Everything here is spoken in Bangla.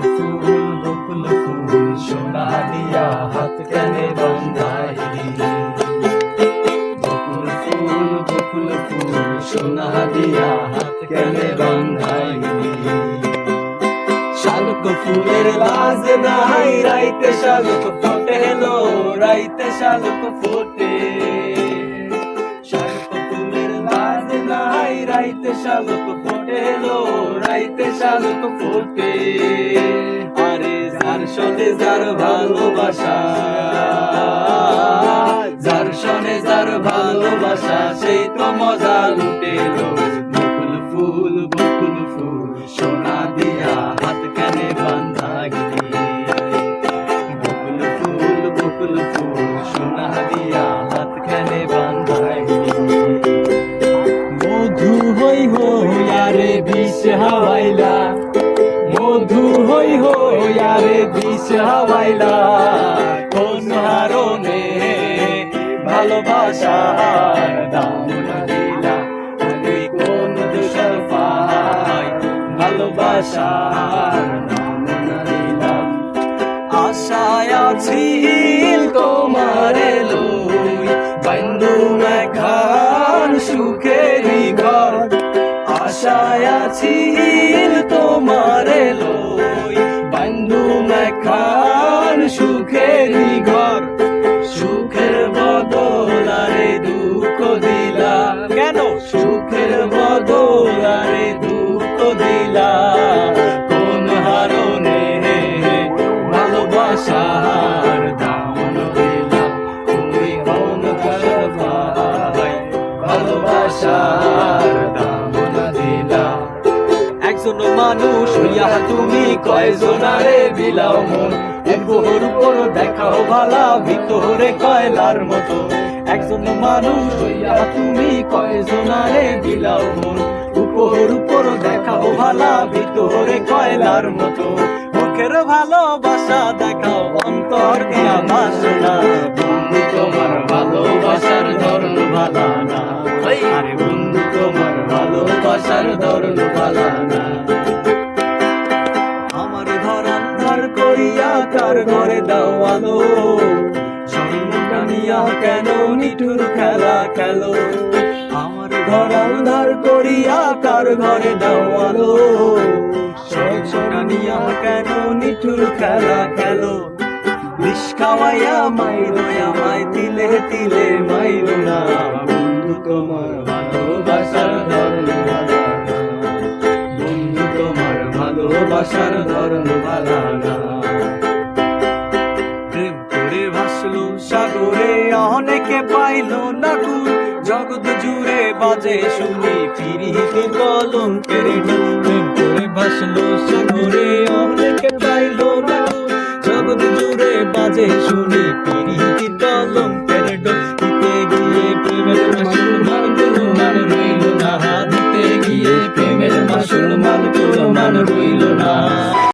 ফুল বকুল ফুল সোনা দিয়া হাত কেনে বান্ধাইলি বকুল ফুল বকুল ফুল সোনা দিয়া হাত কেনে বান্ধাইলি শালক ফুলের লাজ নাই রাইতে শালক ফোটে লো রাইতে শালক ফোটে রাইতে শালক ফোটে লো রাইতে শালক ফোটে। আরে যার সনে যার ভালোবাসা, যার সনে যার ভালোবাসা সেই তো মজা লুটে লো হই হই আরে বিষ হাওয়াইলা, কোন হারনে ভালোবাসার দাম দিলা? তুই কোন দুষর পাই ভালোবাসার দাম দিলা? আশায় আছি তোমারে লই বন্ধু খান সুখেরই ঘর। আশায় আছি তোমারে লই সুখেরই ঘর সুখের বদলারে দুঃখ দিলা কেন? সুখের বদলারে দুঃখ দিলা কোন হারনে ভালোবাসার দাম দিলা তুমি কোন ভালোবাসার দাম দিলা একজন মানুষ হইয়া তুমি কয়জনারে বিলাও মন? একবহর উপর দেখাও ভালা ভিতরে কয়লার মতো। একজন মানুষ হইয়া তুমি কয়জনারে বিলাও মন। উপর উপর দেখাও ভালা ভিতরে কয়লার মতো। মুখের ভালোবাসা দেখাও অন্তর দিয়া বাসনা। বন্ধু তোমার ভালোবাসার ধরন ভালা না। আরে বন্ধু তোমার ভালোবাসার ধরন ভালা না। করিয়া কার ঘরে কেন নিঠুর খেলা খেলো? আমার ধার করিয়া কার ঘরে কেন নিঠুর খেলা খাওয়াইয়া মাইরো আমায় তিলে তিলে ভালোবাসার ধরন ভালা না প্রেম করে ভাসলো সাগরে, অনেকে পাইলো না জগৎ জুড়ে বাজে শুনি ফিরিতে কলঙ্কের ঢোল। প্রেম করে ভাসলো সাগরে, অনেকে পাইলো না জগৎ জুড়ে বাজে শুনি ফিরিতে